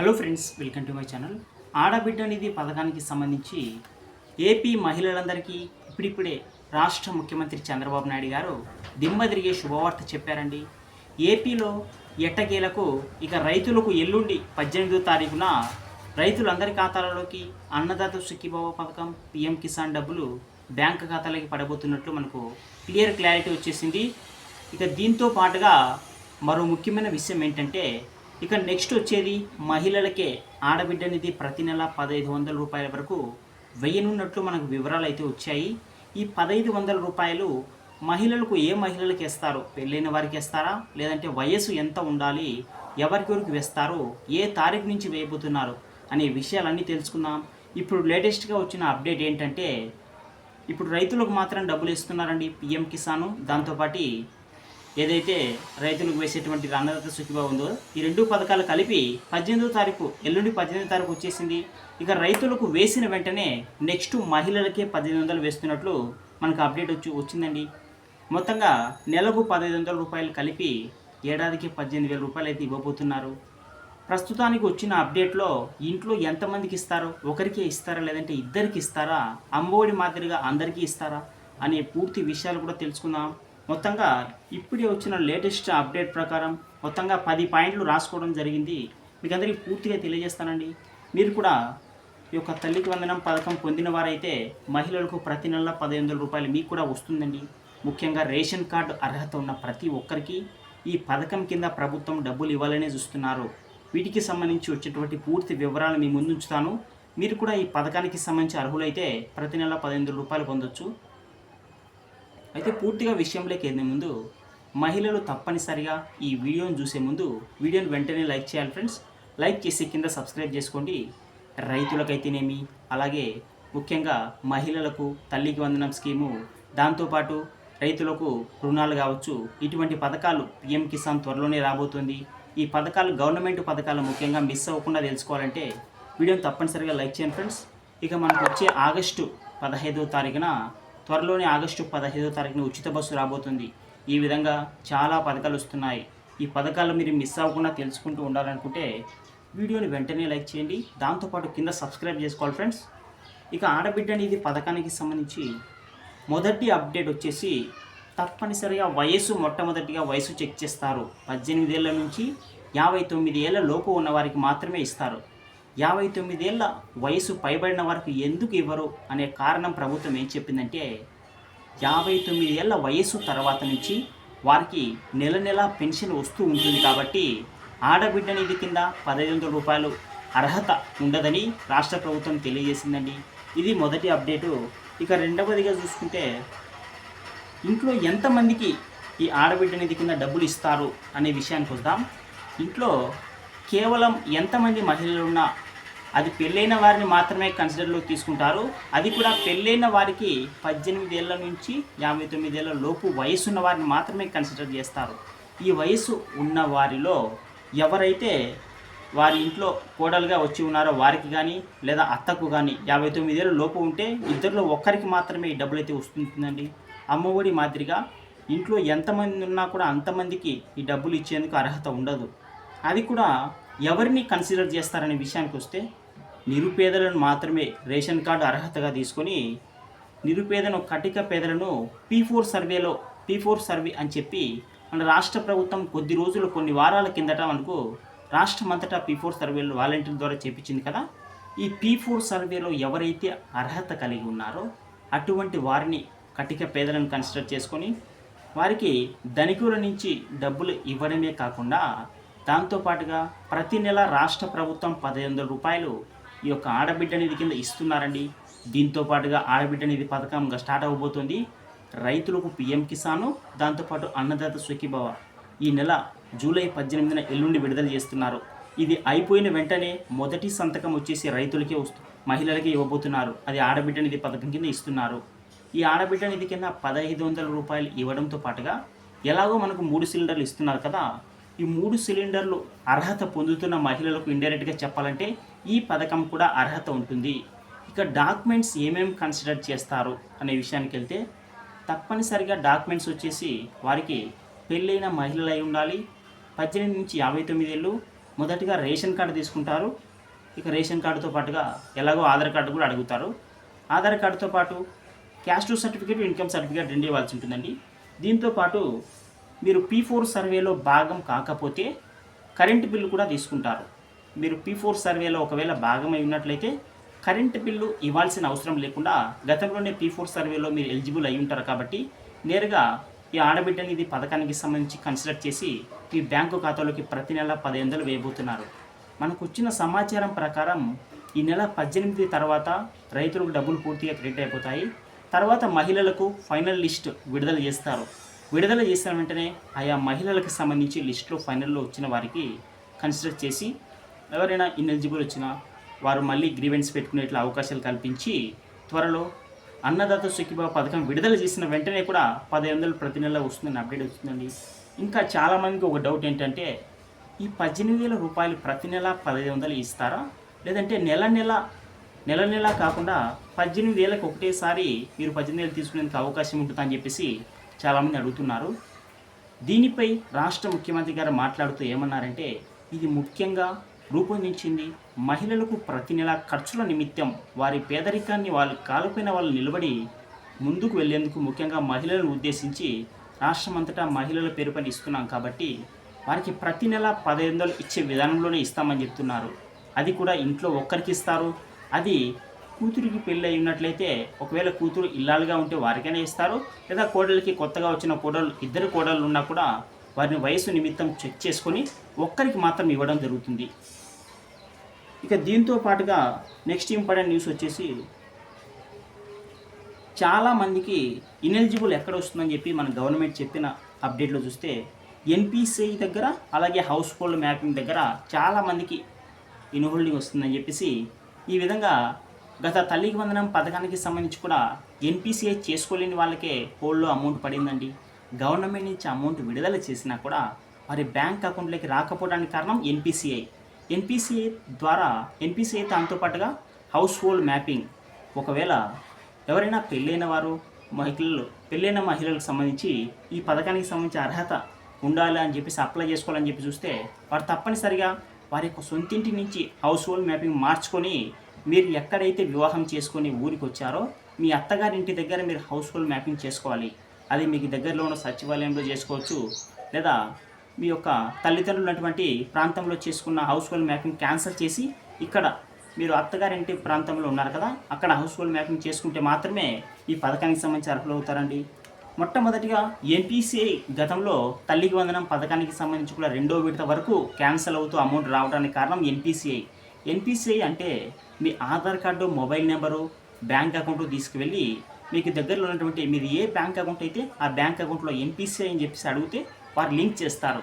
Hello friends welcome to my channel ఆడబిడ్డ నిధి పథకానికి సంబంధించి ఏపీ మహిళలందరికీ ఇప్పుడిప్పుడే రాష్ట్ర ముఖ్యమంత్రి చంద్రబాబు నాయుడు గారు దిమ్మ తిరిగే శుభవార్త చెప్పారండి. ఏపీలో ఎట్టకేలకు ఇక రైతులకు ఎల్లుండి పద్దెనిమిదో తారీఖున రైతులందరి ఖాతాలలోకి అన్నదాత సుఖీభావ పథకం పిఎం కిసాన్ డబ్బులు బ్యాంక్ ఖాతాలకి పడబోతున్నట్లు మనకు క్లియర్ క్లారిటీ వచ్చేసింది. ఇక దీంతో పాటుగా మరో ముఖ్యమైన విషయం ఏంటంటే ఇక నెక్స్ట్ వచ్చేది మహిళలకే ఆడబిడ్డ నిధి ప్రతి నెల పదహైదు వందల రూపాయల వరకు వెయ్యనున్నట్లు మనకు వివరాలు అయితే వచ్చాయి. ఈ పదహైదు వందల రూపాయలు మహిళలకు ఏ మహిళలకు ఇస్తారు పెళ్ళైన వారికి ఇస్తారా లేదంటే వయసు ఎంత ఉండాలి ఎవరికి వరకు వేస్తారు ఏ తారీఖు నుంచి వేయబోతున్నారు అనే విషయాలన్నీ తెలుసుకుందాం. ఇప్పుడు లేటెస్ట్గా వచ్చిన అప్డేట్ ఏంటంటే ఇప్పుడు రైతులకు మాత్రం డబ్బులు ఇస్తున్నారండి పిఎం కిసాను. దాంతోపాటు ఏదైతే రైతులకు వేసేటువంటి అన్నదాత సుఖిబా ఉందో ఈ రెండు పథకాలు కలిపి పద్దెనిమిదో తారీఖు ఎల్లుండి పద్దెనిమిదో తారీఖు వచ్చేసింది. ఇక రైతులకు వేసిన వెంటనే నెక్స్ట్ మహిళలకే పద్దెనిమిది వందలు వేస్తున్నట్లు మనకు అప్డేట్ వచ్చి వచ్చిందండి. మొత్తంగా నెలకు పదహైదు వందల రూపాయలు కలిపి ఏడాదికి పద్దెనిమిది వేల రూపాయలు అయితే ఇవ్వబోతున్నారు. ప్రస్తుతానికి వచ్చిన అప్డేట్లో ఇంట్లో ఎంతమందికి ఇస్తారో ఒకరికే ఇస్తారా లేదంటే ఇద్దరికి ఇస్తారా అమ్మఒడి మాదిరిగా అందరికీ ఇస్తారా అనే పూర్తి విషయాలు కూడా తెలుసుకుందాం. మొత్తంగా ఇప్పుడే వచ్చిన లేటెస్ట్ అప్డేట్ ప్రకారం మొత్తంగా పది పాయింట్లు రాసుకోవడం జరిగింది. మీకు అందరికీ పూర్తిగా తెలియజేస్తానండి. మీరు కూడా ఈ యొక్క తల్లికి వందనం పథకం పొందిన వారైతే మహిళలకు ప్రతి నెల పదిహేను వందల రూపాయలు మీకు కూడా వస్తుందండి. ముఖ్యంగా రేషన్ కార్డు అర్హత ఉన్న ప్రతి ఒక్కరికి ఈ పథకం కింద ప్రభుత్వం డబ్బులు ఇవ్వాలనే చూస్తున్నారు. వీటికి సంబంధించి వచ్చేటువంటి పూర్తి వివరాలు మీ ముందు ఉంచుతాను. మీరు కూడా ఈ పథకానికి సంబంధించి అర్హులైతే ప్రతి నెల పదిహేను రూపాయలు పొందొచ్చు. అయితే పూర్తిగా విషయంలోకి వెళ్ళే ముందు మహిళలు తప్పనిసరిగా ఈ వీడియోను చూసే ముందు వీడియోని వెంటనే లైక్ చేయాలి ఫ్రెండ్స్. లైక్ చేసి కింద సబ్స్క్రైబ్ చేసుకోండి. రైతులకైతేనేమి? అలాగే ముఖ్యంగా మహిళలకు తల్లికి వందనం స్కీము. దాంతోపాటు రైతులకు రుణాలు కావచ్చు. ఇటువంటి పథకాలు పిఎం కిసాన్ త్వరలోనే రాబోతుంది. ఈ పథకాలు గవర్నమెంట్ పథకాలు ముఖ్యంగా మిస్ అవ్వకుండా తెలుసుకోవాలంటే వీడియోని తప్పనిసరిగా లైక్ చేయండి ఫ్రెండ్స్. ఇక మనకు వచ్చే ఆగస్టు పదహైదో తారీఖున త్వరలోనే ఆగస్టు పదహైదో తారీఖున ఉచిత బస్సు రాబోతుంది. ఈ విధంగా చాలా పథకాలు వస్తున్నాయి. ఈ పథకాలు మీరు మిస్ అవ్వకుండా తెలుసుకుంటూ ఉండాలనుకుంటే వీడియోని వెంటనే లైక్ చేయండి. దాంతోపాటు కింద సబ్స్క్రైబ్ చేసుకోవాలి ఫ్రెండ్స్. ఇక ఆడబిడ్డ అనేది పథకానికి సంబంధించి మొదటి అప్డేట్ వచ్చేసి తప్పనిసరిగా వయసు మొట్టమొదటిగా వయసు చెక్ చేస్తారు. పద్దెనిమిది ఏళ్ళ నుంచి యాభై తొమ్మిది ఏళ్ళ లోపు ఉన్న వారికి మాత్రమే ఇస్తారు. యాభై తొమ్మిదేళ్ళ వయసు పైబడిన వారికి ఎందుకు ఇవ్వరు అనే కారణం ప్రభుత్వం ఏం చెప్పిందంటే యాభై తొమ్మిది ఏళ్ళ వయసు తర్వాత నుంచి వారికి నెల నెల పెన్షన్ వస్తూ ఉంటుంది కాబట్టి ఆడబిడ్డ నిధి కింద పదహైదు వందల రూపాయలు అర్హత ఉండదని రాష్ట్ర ప్రభుత్వం తెలియజేసిందండి. ఇది మొదటి అప్డేటు. ఇక రెండవదిగా చూసుకుంటే ఇంట్లో ఎంతమందికి ఈ ఆడబిడ్డ నిధి కింద డబ్బులు ఇస్తారు అనే విషయానికి వద్దాం. ఇంట్లో కేవలం ఎంతమంది మహిళలు ఉన్నా అది పెళ్ళైన వారిని మాత్రమే కన్సిడర్లో తీసుకుంటారు. అది కూడా పెళ్ళైన వారికి పద్దెనిమిది ఏళ్ళ నుంచి యాభై తొమ్మిది ఏళ్ళ లోపు వయసు ఉన్న వారిని మాత్రమే కన్సిడర్ చేస్తారు. ఈ వయసు ఉన్న వారిలో ఎవరైతే వారి ఇంట్లో కోడలుగా వచ్చి ఉన్నారో వారికి కానీ లేదా అత్తకు కానీ యాభై తొమ్మిది ఏళ్ళ లోపు ఉంటే ఇద్దరిలో ఒక్కరికి మాత్రమే ఈ డబ్బులు అయితే వస్తుందండి అమ్మఒడి మాదిరిగా ఇంట్లో ఎంతమంది ఉన్నా కూడా అంతమందికి ఈ డబ్బులు ఇచ్చేందుకు అర్హత ఉండదు. అది కూడా ఎవరిని కన్సిడర్ చేస్తారనే విషయానికి వస్తే నిరుపేదలను మాత్రమే రేషన్ కార్డు అర్హతగా తీసుకొని నిరుపేదను కటిక పేదలను పీ ఫోర్ సర్వేలో పీ ఫోర్ సర్వే అని చెప్పి మన రాష్ట్ర ప్రభుత్వం కొద్ది రోజులు కొన్ని వారాల కిందట మనకు రాష్ట్రమంతటా పీ ఫోర్ సర్వేలు వాలంటీర్ ద్వారా చేపించింది కదా. ఈ పీ ఫోర్ సర్వేలో ఎవరైతే అర్హత కలిగి ఉన్నారో అటువంటి వారిని కటిక పేదలను కన్సిడర్ చేసుకొని వారికి ధనికుల నుంచి డబ్బులు ఇవ్వడమే కాకుండా దాంతోపాటుగా ప్రతి నెల రాష్ట్ర ప్రభుత్వం పదిహేను వందల రూపాయలు ఈ యొక్క ఆడబిడ్డ నిధి కింద ఇస్తున్నారండి. దీంతో పాటుగా ఆడబిడ్డ నిధి పథకం స్టార్ట్ అవ్వబోతుంది రైతులకు పిఎం కిసాను దాంతోపాటు అన్నదాత సుఖీభవ ఈ నెల జూలై పద్దెనిమిదిన ఎల్లుండి విడుదల చేస్తున్నారు. ఇది అయిపోయిన వెంటనే మొదటి సంతకం వచ్చేసి రైతులకే వస్తు మహిళలకే ఇవ్వబోతున్నారు. అది ఆడబిడ్డ నిధి పథకం కింద ఇస్తున్నారు. ఈ ఆడబిడ్డ నిధి కింద పదహైదు వందల రూపాయలు ఇవ్వడంతో పాటుగా ఎలాగో మనకు మూడు సిలిండర్లు ఇస్తున్నారు కదా ఈ మూడు సిలిండర్లు అర్హత పొందుతున్న మహిళలకు ఇండైరెక్ట్గా చెప్పాలంటే ఈ పథకం కూడా అర్హత ఉంటుంది. ఇక డాక్యుమెంట్స్ ఏమేమి కన్సిడర్ చేస్తారు అనే విషయానికి వెళ్తే తప్పనిసరిగా డాక్యుమెంట్స్ వచ్చేసి వారికి పెళ్ళైన మహిళలు అయి ఉండాలి పద్దెనిమిది నుంచి యాభై తొమ్మిది ఏళ్ళు మొదటిగా రేషన్ కార్డు తీసుకుంటారు. ఇక రేషన్ కార్డుతో పాటుగా ఎలాగో ఆధార్ కార్డు కూడా అడుగుతారు. ఆధార్ కార్డుతో పాటు క్యాస్ట్ సర్టిఫికేట్ ఇన్కమ్ సర్టిఫికేట్ రెండు ఇవ్వాల్సి ఉంటుందండి. దీంతో పాటు మీరు పీ ఫోర్ సర్వేలో భాగం కాకపోతే కరెంటు బిల్లు కూడా తీసుకుంటారు. మీరు పీ ఫోర్ సర్వేలో ఒకవేళ భాగమై ఉన్నట్లయితే కరెంటు బిల్లు ఇవ్వాల్సిన అవసరం లేకుండా గతంలోనే పీ ఫోర్ సర్వేలో మీరు ఎలిజిబుల్ అయి ఉంటారు కాబట్టి నేరుగా ఈ ఆడబిడ్డ నిధి పథకానికి సంబంధించి కన్సిడర్ చేసి మీ బ్యాంకు ఖాతాలోకి ప్రతి నెల పది వందలు వేయబోతున్నారు. మనకు వచ్చిన సమాచారం ప్రకారం ఈ నెల పద్దెనిమిది తర్వాత రైతులకు డబ్బులు పూర్తిగా క్రెడిట్ అయిపోతాయి. తర్వాత మహిళలకు ఫైనల్ లిస్ట్ విడుదల చేస్తారు. విడుదల చేసిన వెంటనే ఆయా మహిళలకు సంబంధించి లిస్టులో ఫైనల్లో వచ్చిన వారికి కన్సిడర్ చేసి ఎవరైనా ఇన్ఎలిజిబుల్ వచ్చినా వారు మళ్ళీ గ్రీవెన్స్ పెట్టుకునేట్ల అవకాశాలు కల్పించి త్వరలో అన్నదాత సుఖీభావ పథకం విడుదల చేసిన వెంటనే కూడా పదిహేను వందలు ప్రతి నెల వస్తుందని అప్డేట్ వస్తుందండి ఇంకా చాలామందికి ఒక డౌట్ ఏంటంటే ఈ పద్దెనిమిది వేల రూపాయలు ప్రతి నెల పదిహేను వందలు ఇస్తారా? లేదంటే నెల నెల నెల నెల కాకుండా పద్దెనిమిది వేలకు ఒకటేసారి మీరు పద్దెనిమిది వేలు తీసుకునేందుకు అవకాశం ఉంటుందని అని చెప్పేసి చాలామంది అడుగుతున్నారు. దీనిపై రాష్ట్ర ముఖ్యమంత్రి గారు మాట్లాడుతూ ఏమన్నారంటే ఇది ముఖ్యంగా రూపొందించింది మహిళలకు ప్రతి నెల ఖర్చుల నిమిత్తం వారి పేదరికాన్ని వాళ్ళు కాలిపోయిన వాళ్ళు నిలబడి ముందుకు వెళ్ళేందుకు ముఖ్యంగా మహిళలను ఉద్దేశించి రాష్ట్రమంతటా మహిళల పేరుపైన ఇస్తున్నాం కాబట్టి వారికి ప్రతి నెల పదిహేను వందలు ఇచ్చే విధానంలోనే ఇస్తామని చెప్తున్నారు. అది కూడా ఇంట్లో ఒక్కరికి ఇస్తారు. అది కూతురికి పెళ్ళి అయి ఉన్నట్లయితే ఒకవేళ కూతురు ఇల్లాలుగా ఉంటే వారికైనా ఇస్తారు. లేదా కోడలికి కొత్తగా వచ్చిన కోడలు ఇద్దరు కోడలు ఉన్నా కూడా వారిని వయసు నిమిత్తం చెక్ చేసుకొని ఒక్కరికి మాత్రం ఇవ్వడం జరుగుతుంది. ఇక దీంతో పాటుగా నెక్స్ట్ ఇంపార్టెంట్ న్యూస్ వచ్చేసి చాలామందికి ఇనెలిజిబుల్ ఎక్కడ వస్తుందని చెప్పి మన గవర్నమెంట్ చెప్పిన అప్డేట్లో చూస్తే ఎన్పిసిఐ దగ్గర అలాగే హౌస్ హోల్డ్ మ్యాపింగ్ దగ్గర చాలామందికి ఇన్హోల్డింగ్ వస్తుందని చెప్పేసి ఈ విధంగా గత తల్లికి వందనం పథకానికి సంబంధించి కూడా ఎన్పిసిఐ చేసుకోలేని వాళ్ళకే హోల్డ్లో అమౌంట్ పడిందండి. గవర్నమెంట్ నుంచి అమౌంట్ విడుదల చేసినా కూడా వారి బ్యాంక్ అకౌంట్లోకి రాకపోవడానికి కారణం ఎన్పిసిఐ. ఎన్పిసిఐ ద్వారా ఎన్పిసిఐ దాంతో పాటుగా హౌస్ హోల్డ్ మ్యాపింగ్. ఒకవేళ ఎవరైనా పెళ్ళైన వారు మహిళలు పెళ్ళైన మహిళలకు సంబంధించి ఈ పథకానికి సంబంధించి అర్హత ఉండాలి అని చెప్పేసి అప్లై చేసుకోవాలని చెప్పి చూస్తే వారు తప్పనిసరిగా వారి యొక్క సొంతింటి నుంచి హౌస్ హోల్డ్ మ్యాపింగ్ మార్చుకొని మీరు ఎక్కడైతే వివాహం చేసుకొని ఊరికి వచ్చారో మీ అత్తగారింటి దగ్గర మీరు హౌస్ హోల్డ్ మ్యాపింగ్ చేసుకోవాలి. అది మీకు దగ్గరలో ఉన్న సచివాలయంలో చేసుకోవచ్చు. లేదా మీ యొక్క తల్లిదండ్రులు ఉన్నటువంటి ప్రాంతంలో చేసుకున్న హౌస్ హోల్డ్ మ్యాపింగ్ క్యాన్సిల్ చేసి ఇక్కడ మీరు అత్తగారింటి ప్రాంతంలో ఉన్నారు కదా అక్కడ హౌస్ హోల్డ్ మ్యాపింగ్ చేసుకుంటే మాత్రమే ఈ పథకానికి సంబంధించి అర్హులు అవుతారండి. మొట్టమొదటిగా ఎన్పిసిఐ గతంలో తల్లికి వందనం పథకానికి సంబంధించి కూడా రెండో విడత వరకు క్యాన్సిల్ అవుతూ అమౌంట్ రావడానికి కారణం ఎన్పిసిఐ ఎన్పిసిఐ అంటే మీ Aadhaar card mobile number bank account తీసుకువెళ్ళి మీకు దగ్గరలో ఉన్నటువంటి మీది ఏ బ్యాంక్ అకౌంట్ అయితే ఆ బ్యాంక్ అకౌంట్లో ఎన్పిసిఐ అని చెప్పేసి అడిగితే వారు లింక్ చేస్తారు.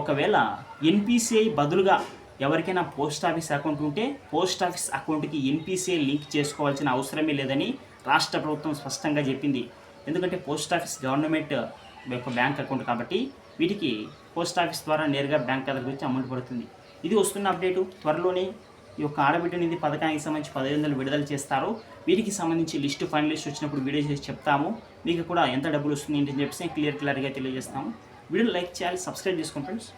ఒకవేళ ఎన్పిసిఐ బదులుగా ఎవరికైనా పోస్ట్ ఆఫీస్ అకౌంట్ ఉంటే పోస్ట్ ఆఫీస్ అకౌంట్కి ఎన్పిసిఐ లింక్ చేసుకోవాల్సిన అవసరమే లేదని రాష్ట్ర ప్రభుత్వం స్పష్టంగా చెప్పింది. ఎందుకంటే పోస్ట్ ఆఫీస్ గవర్నమెంట్ యొక్క బ్యాంక్ అకౌంట్ కాబట్టి వీటికి పోస్ట్ ఆఫీస్ ద్వారా నేరుగా బ్యాంక్ ఖాతా గురించి అమౌంట్ పడుతుంది. ఇది వస్తున్న అప్డేటు. త్వరలోనే ఈ యొక్క ఆడబిడ్డ నిధి పథకానికి సంబంధించి పదిహేను వందలు విడుదల చేస్తారు. వీటికి సంబంధించి లిస్టు ఫైనల్ లిస్ట్ వచ్చినప్పుడు వీడియో చేసి చెప్తాము. మీకు కూడా ఎంత డబ్బులు వస్తుంది ఏంటి అని చెప్పేసి క్లియర్ క్లియర్గా తెలియజేస్తాము. వీడియో లైక్ చేయాలి సబ్స్క్రైబ్ చేసుకోండి ఫ్రెండ్స్.